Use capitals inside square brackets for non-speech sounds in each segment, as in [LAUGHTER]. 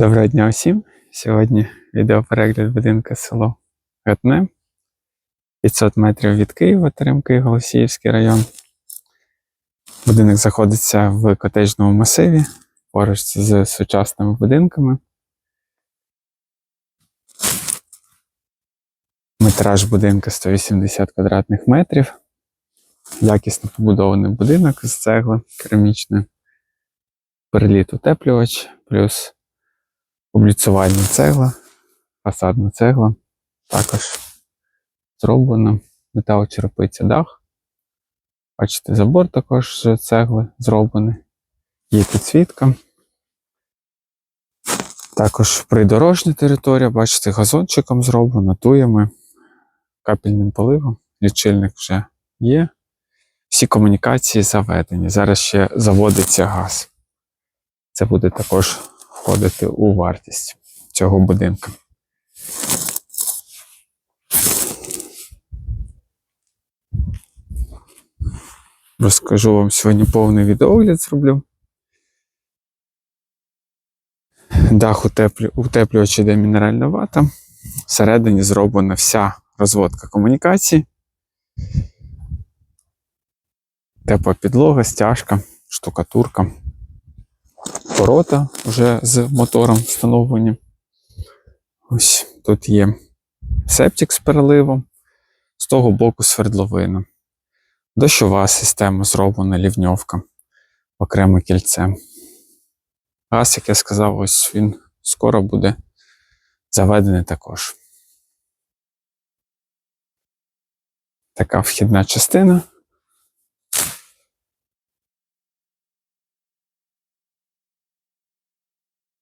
Доброго дня всім! Сьогодні відеоперегляд будинку село Гатне. 500 метрів від Києва, Теремки, Голосіївський район. Будинок знаходиться в котеджному масиві поруч з сучасними будинками. Метраж будинку 180 квадратних метрів. Якісно побудований будинок з цегли керамічної. Переліт утеплювач, плюс обліцювальна цегла, фасадна цегла. Також зроблено металочерепиця дах. Бачите, забор також з цегли зроблений. Є підсвітка. Також придорожня територія, бачите, газончиком зроблено, туями, капельним поливом, лічильник вже є. Всі комунікації заведені. Зараз ще заводиться газ. Це буде також входити у вартість цього будинку. Розкажу вам сьогодні повний відеогляд зроблю. Дах утеплю, утеплювач мінеральна вата. Всередині зроблена вся розводка комунікацій. Тепла підлога, стяжка, штукатурка. Ворота вже з мотором встановлені. Ось тут є септик з переливом, з того боку свердловина. Дощова система зроблена лівньовка, окреме кільце. Газ, як я сказав, ось він скоро буде заведений також. Така вхідна частина.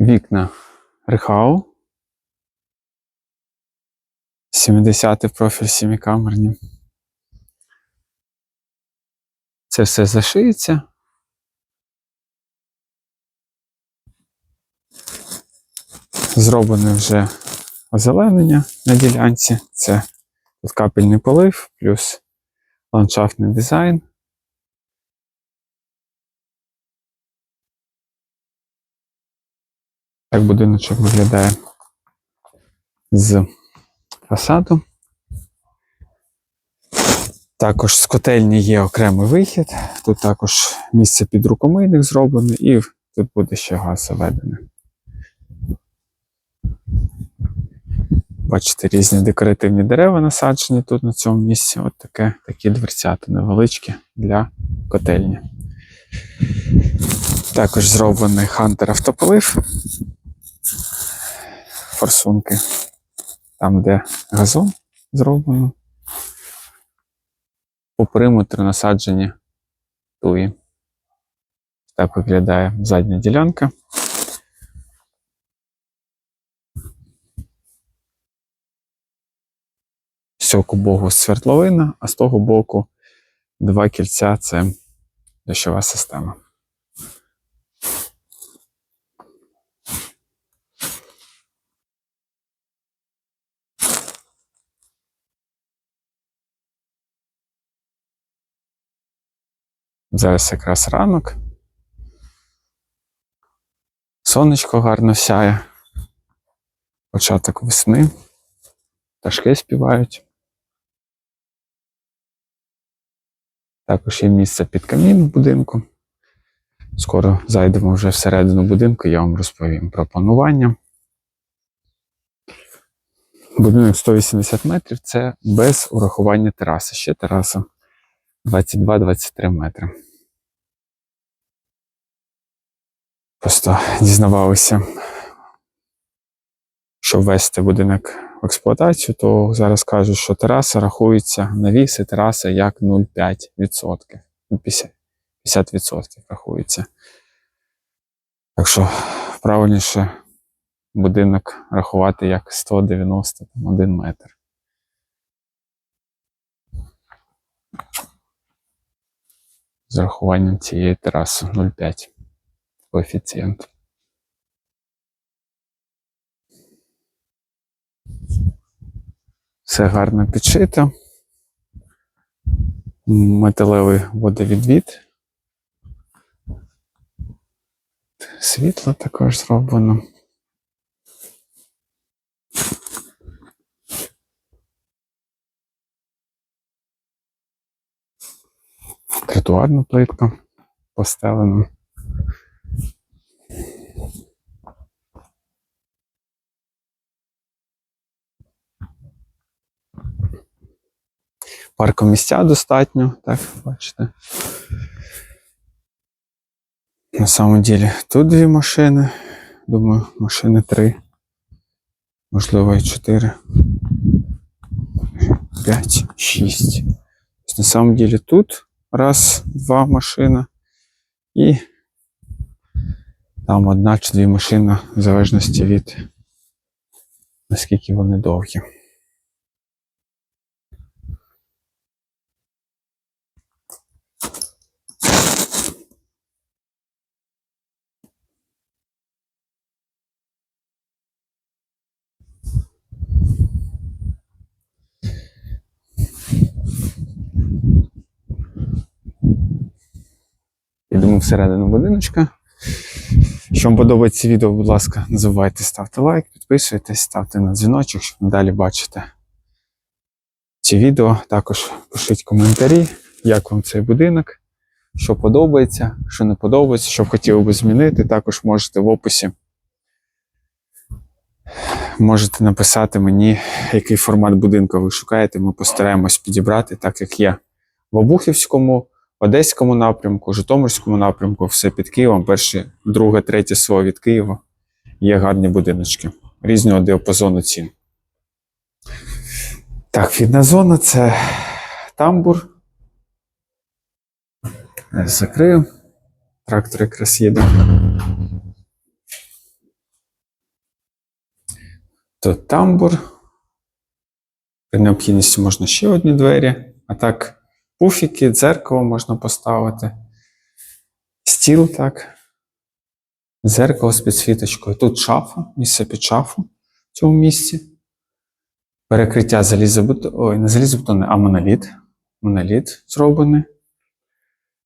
Вікна Рехау. 70 профіль сімікамерні. Це все зашиється. Зроблене вже озеленення на ділянці. Це капельний полив, плюс ландшафтний дизайн. Так будиночок виглядає з фасаду. Також з котельні є окремий вихід. Тут також місце під рукомийник зроблене, і тут буде ще газ заведений. Бачите, різні декоративні дерева насаджені тут на цьому місці. От таке, такі дверцята невеличкі для котельні. Також зроблений хантер автополив. Форсунки. Там, де газон зроблено. По периметру насаджені туї. Так виглядає задня ділянка. З цього боку свердловина, а з того боку два кільця це дощова система. Зараз якраз ранок. Сонечко гарно сяє. Початок весни. Пташки співають. Також є місце під камін в будинку. Скоро зайдемо вже всередину будинку, я вам розповім про планування. Будинок 180 метрів це без урахування тераси. Ще тераса 22-23 метри. Просто дізнавалися, щоб ввести будинок в експлуатацію, то зараз кажуть, що тераса рахується навіси тераси як 0,5%. Ну, 50%, 50% рахується. Так що правильніше будинок рахувати як 191 метр. З рахуванням цієї тераси 0,5 коефіцієнт. Все гарно підшито. Металевий водовідвід. Світло також зроблено. Тротуарна плитка постелена. Паркомісця достатньо, так, бачите. На самом деле тут дві машини. Думаю, машини три. Можливо, і чотири. П'ять, шість. Тобто, на самом деле тут раз, два машина. І там одна чи дві машини, в залежності від наскільки вони довгі. Всередину будиночка. Якщо вам подобається відео, будь ласка, не забувайте ставити лайк, підписуйтесь, ставте на дзвіночок, щоб надалі бачите ці відео. Також пишіть коментарі, як вам цей будинок, що подобається, що не подобається, що б хотіли би змінити. Також можете в описі можете написати мені, який формат будинку ви шукаєте. Ми постараємось підібрати, так як є в Обухівському. Одеському напрямку, Житомирському напрямку, все під Києвом. Перше, друге, третє село від Києва. Є гарні будиночки різного діапазону цін. Так, вхідна зона це тамбур. Закрию. Трактор якраз їде. Тут тамбур. При необхідності можна ще одні двері. А так пуфіки, дзеркало можна поставити. Стіл так. Дзеркало з підсвіточкою. Тут шафа, місце під шафу в цьому місці. Перекриття залізобетон... Ой, не залізобетонне, а моноліт. Моноліт зроблений.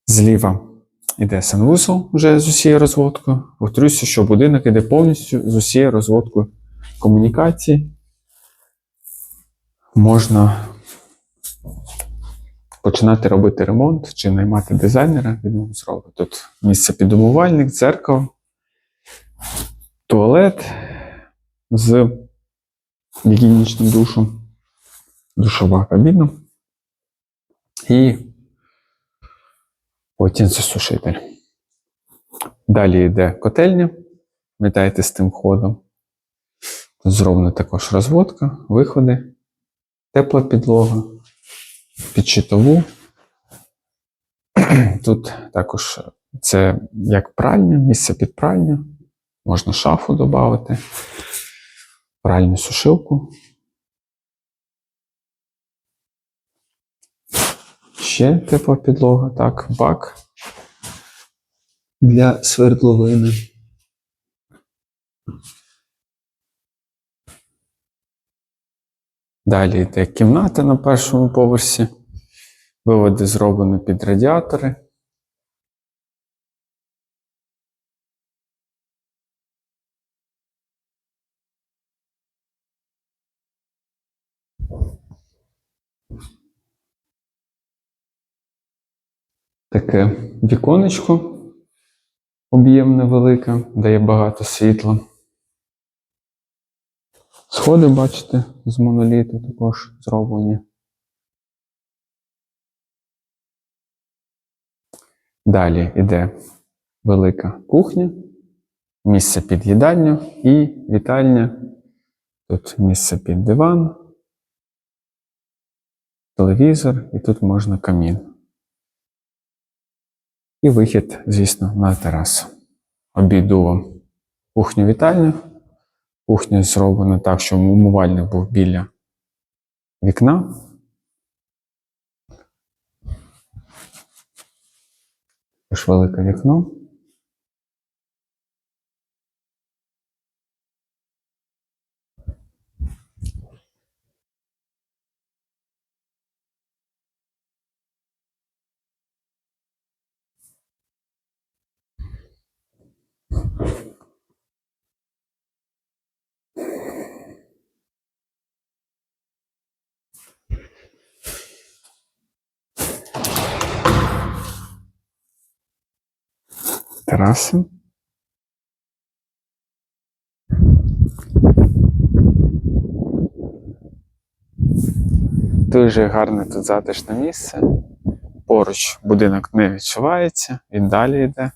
Зліва йде санвузол вже з усією розводкою. Повторюся, що будинок іде повністю з усією розводкою комунікації. Можна починати робити ремонт чи наймати дизайнера, він вам зробить. Тут місце під умивальник, дзеркало, туалет з гігієнічним душем, душова кабіна і потінцесушитель. Далі йде котельня. Вітайте з тим ходом. Зроблена також розводка, виходи, тепла підлога під щитову. [CLEARS THROAT] Тут також це як пральня, місце під пральню. Можна шафу додати, пральну сушилку. Ще тепла підлога, так, бак для свердловини. Далі йде кімната на першому поверсі. Виводи зроблені під радіатори. Таке віконечко об'ємне велике, дає багато світла. Сходи, бачите, з моноліту також зроблені. Далі йде велика кухня, місце під їдальню і вітальня. Тут місце під диван, телевізор, і тут можна камін. І вихід, звісно, на терасу. Обійду вам кухню вітальню. Кухня зроблена так, щоб умивальник був біля вікна. Теж велике вікно. Тераси. Дуже гарне тут затишне місце. Поруч будинок не відчувається, він далі йде.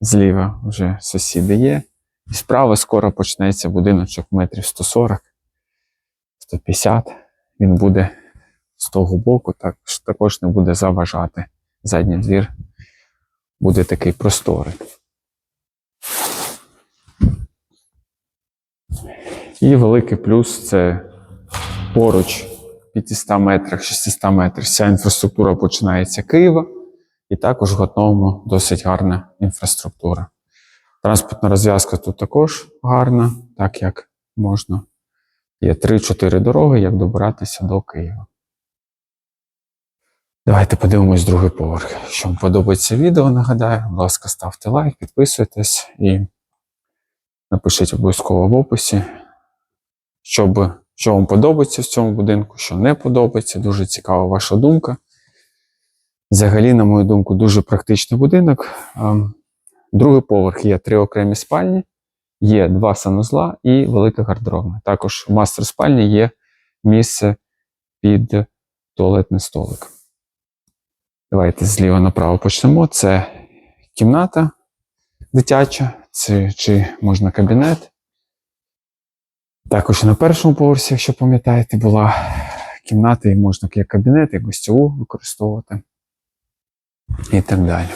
Зліва вже сусіди є. І справа скоро почнеться будиночок метрів 140, 150. Він буде з того боку, так, також не буде заважати. Задній двір буде такий просторий. І великий плюс це поруч 500 метрах, 600 метрах. Вся інфраструктура починається Києва, і також в Готовому досить гарна інфраструктура. Транспортна розв'язка тут також гарна, так як можна. Є 3-4 дороги, як добиратися до Києва. Давайте подивимось другий поверх. Якщо вам подобається відео, нагадаю, будь ласка, ставте лайк, підписуйтесь і напишіть обов'язково в описі, щоб, що вам подобається в цьому будинку, що не подобається. Дуже цікава ваша думка. Взагалі, на мою думку, дуже практичний будинок. Ем, Другий поверх є три окремі спальні, є два санузла і велика гардеробна. Також в мастер спальні є місце під туалетний столик. Давайте зліва направо почнемо. Це кімната дитяча, це, чи можна кабінет. Також на першому поверсі, якщо пам'ятаєте, була кімната, і можна як кабінет, як гостьову використовувати. І так далі.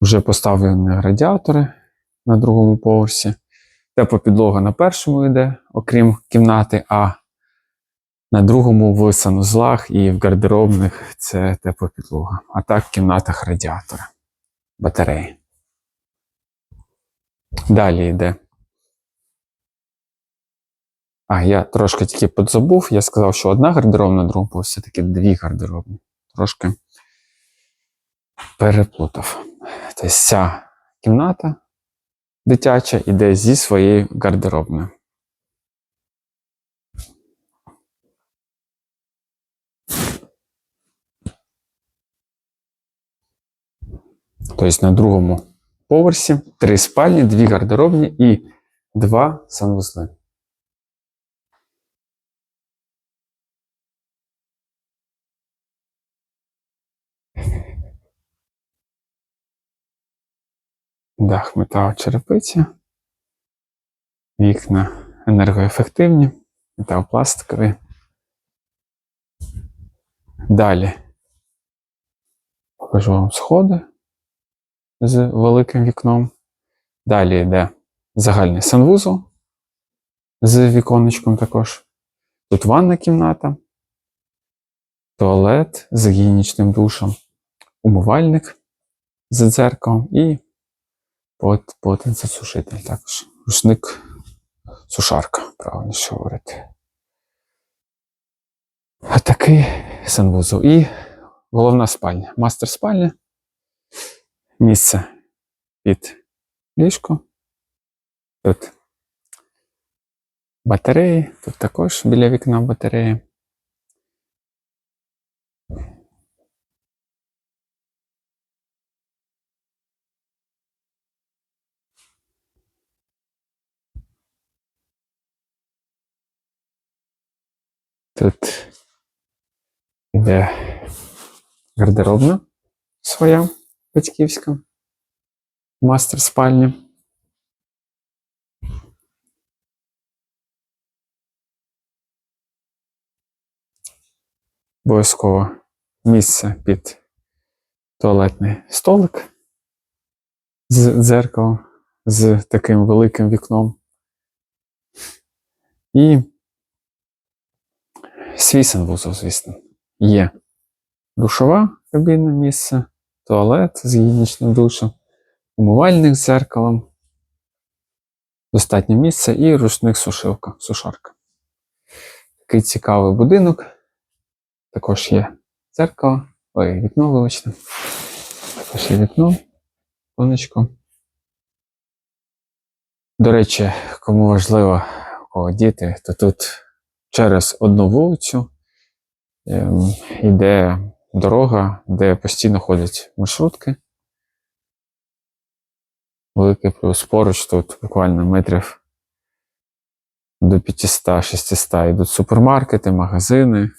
Вже поставлені радіатори на другому поверсі. Тепла підлога на першому йде, окрім кімнати, а на другому в санузлах і в гардеробних це тепла підлога. А так в кімнатах радіатори, батареї. Далі йде. А, я трошки тільки подзабув. Я сказав, що одна гардеробна, на другому поверсі все-таки дві гардеробні. Трошки переплутав. Тобто ця кімната дитяча йде зі своєю гардеробною. Тобто на другому поверсі три спальні, дві гардеробні і два санвузли. Дах метал черепиці. Вікна енергоефективні, метал пластиковий. Далі покажу вам сходи з великим вікном. Далі йде загальний санвузол з віконечком також. Тут ванна кімната, туалет з гігієнічним душем, умивальник з дзеркалом і полотенцесушитель також. Рушник сушарка, правильніше говорити. А такий санвузол. І головна спальня. Мастер спальня. Місце під ліжко. Тут батареї, тут також біля вікна батареї. Тут іде гардеробна своя батьківська, мастер спальня. Обов'язково місце під туалетний столик з дзеркалом, з таким великим вікном. І свій санвузол, звісно. Є душова кабінне місце, туалет з гігієнічним душем, умивальник з зеркалом, достатнє місце і рушник сушилка, сушарка. Такий цікавий будинок. Також є дзеркало, ой, вікно, вибачте. Також є вікно, сонечко. До речі, кому важливо, у кого діти, то тут через одну вулицю ем, йде дорога, де постійно ходять маршрутки. Великий плюс. Поруч тут буквально метрів до 500-600 йдуть супермаркети, магазини.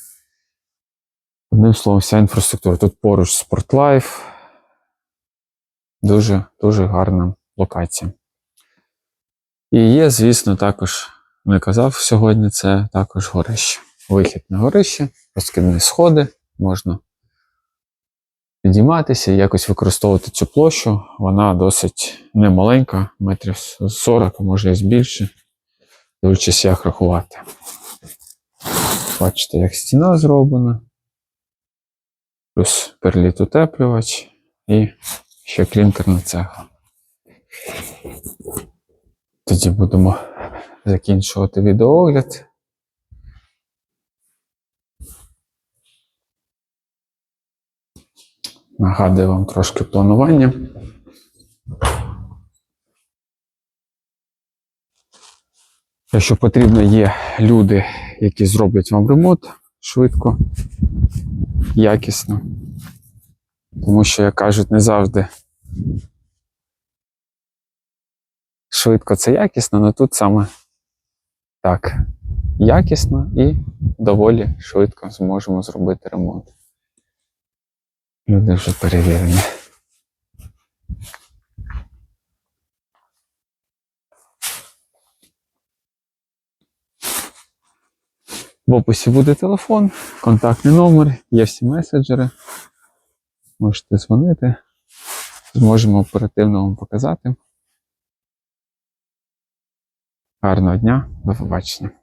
Одним словом, вся інфраструктура. Тут поруч спортлайф. Дуже, дуже гарна локація. І є, звісно, також, не казав сьогодні, це також горище. Вихід на горище, розкидні сходи, можна підійматися якось використовувати цю площу. Вона досить немаленька, метрів 40, може і більше, дивлячись, як рахувати. Бачите, як стіна зроблена, плюс перліт утеплювач і ще клінкерна цегла. Тоді будемо закінчувати відеоогляд. Нагадую вам трошки планування. Якщо потрібно, є люди, які зроблять вам ремонт швидко, якісно. Тому що, як кажуть, не завжди швидко це якісно, але тут саме так. Якісно і доволі швидко зможемо зробити ремонт. Люди вже перевірені. В описі буде телефон, контактний номер, є всі меседжери. Можете дзвонити. Зможемо оперативно вам показати. Гарного дня, до побачення.